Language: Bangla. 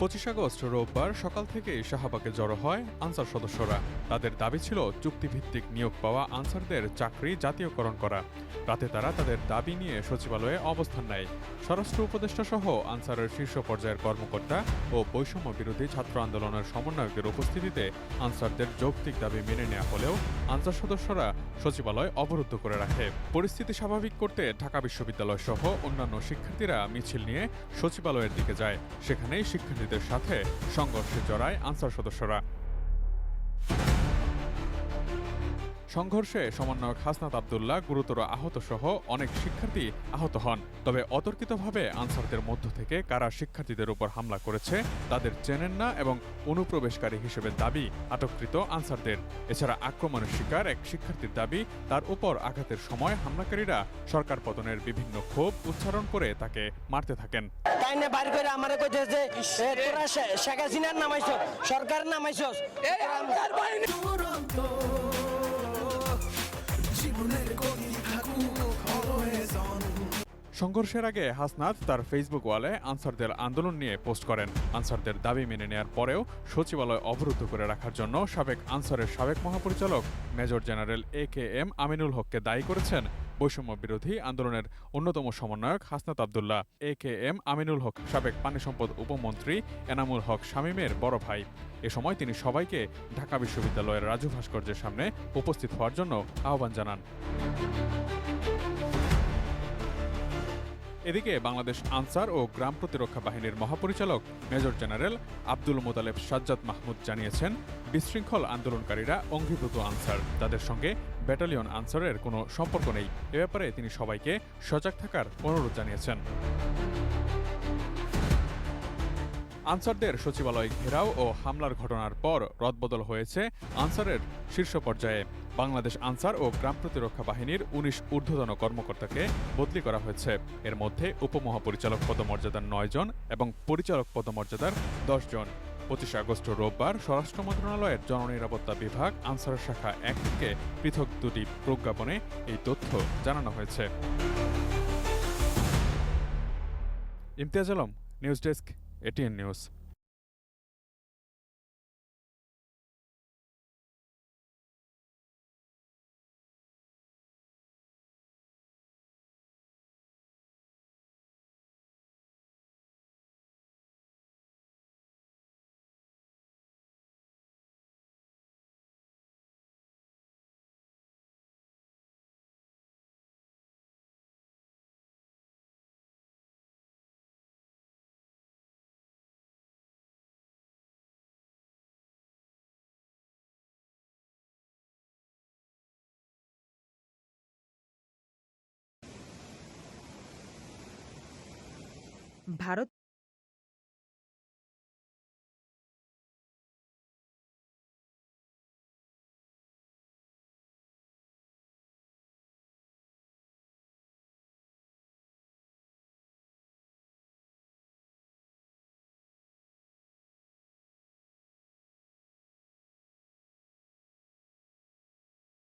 পঁচিশ আগস্ট রোববার সকাল থেকে শাহবাগে জড়ো হয় আনসার সদস্যরা। তাদের দাবি ছিল চুক্তিভিত্তিক নিয়োগ পাওয়া আনসারদের চাকরি জাতীয়করণ করা। রাতে তারা তাদের দাবি নিয়ে সচিবালয়ে অবস্থান নেয়। স্বরাষ্ট্র উপদেষ্টা সহ আনসারের শীর্ষ পর্যায়ের কর্মকর্তা ও বৈষম্য বিরোধী ছাত্র আন্দোলনের সমন্বয়কের উপস্থিতিতে আনসারদের যৌক্তিক দাবি মেনে নেওয়া হলেও আনসার সদস্যরা সচিবালয় অবরুদ্ধ করে রাখে। পরিস্থিতি স্বাভাবিক করতে ঢাকা বিশ্ববিদ্যালয় সহ অন্যান্য শিক্ষার্থীরা মিছিল নিয়ে সচিবালয়ের দিকে যায়। সেখানেই শিক্ষার্থীদের সাথে সংঘর্ষে জড়ায় আনসার সদস্যরা। সংঘর্ষে সমন্বয়ক হাসনাত আবদুল্লাহ গুরুতর আহত সহ অনেক শিক্ষার্থী আহত হন। তবে অতর্কিতভাবে আনসারদের মধ্য থেকে কারা শিক্ষার্থীদের উপর হামলা করেছে তাদের চেনেন না এবং অনুপ্রবেশকারী হিসেবে দাবি আটককৃত আনসারদের। এছাড়া আক্রমণের শিকার এক শিক্ষার্থীর দাবি তার উপর আঘাতের সময় হামলাকারীরা সরকার পতনের বিভিন্ন ক্ষোভ উচ্চারণ করে তাকে মারতে থাকেন। তাই বাইর করে আমারে কইতেছে তোরা শেখ হাসিনার নামাইছ সরকার নামাইছস সংঘর্ষের আগে হাসনাত তার ফেসবুক ওয়ালে আনসারদের আন্দোলন নিয়ে পোস্ট করেন। আনসারদের দাবি মেনে নেয়ার পরেও সচিবালয় অবরুদ্ধ করে রাখার জন্য সাবেক আনসারের সাবেক মহাপরিচালক major general A K M Aminul হককে দায়ী করেছেন। বৈষম্য বিরোধী আন্দোলনের অন্যতম সমন্বয়ক Hasnat Abdullah, A K M Aminul Haque, সাবেক পানি সম্পদ উপমন্ত্রী এনামুল হক শামীমের বড় ভাই। এ সময় তিনি সবাইকে ঢাকা বিশ্ববিদ্যালয়ের রাজু ভাস্কর্যের সামনে উপস্থিত হওয়ার জন্য আহ্বান জানান। এদিকে বাংলাদেশ আনসার ও গ্রাম প্রতিরক্ষা বাহিনীর মহাপরিচালক মেজর জেনারেল আব্দুল মোতালেব সাজ্জাদ মাহমুদ জানিয়েছেন, বিশৃঙ্খল আন্দোলনকারীরা অঙ্গীভূত আনসার। তাদের সঙ্গে ব্যাটালিয়ন আনসারের কোনো সম্পর্ক নেই। এ ব্যাপারে তিনি সবাইকে সজাগ থাকার অনুরোধ জানিয়েছেন। আনসারদের সচিবালয় ঘেরাও ও হামলার ঘটনার পর রদবদল হয়েছে আনসারের শীর্ষ পর্যায়ে। বাংলাদেশ আনসার ও গ্রাম প্রতিরক্ষা বাহিনীর উনিশ ঊর্ধ্বতন কর্মকর্তাকে বদলি করা হয়েছে। এর মধ্যে উপমহাপরিচালক পদমর্যাদার নয় জন এবং পরিচালক পদমর্যাদার দশ জন। পঁচিশে আগস্ট রোববার স্বরাষ্ট্র মন্ত্রণালয়ের জননিরাপত্তা বিভাগ আনসার শাখা এক থেকে পৃথক দুটি প্রজ্ঞাপনে এই তথ্য জানানো হয়েছে। Imtiaz Alam, news desk. ATN news Bharat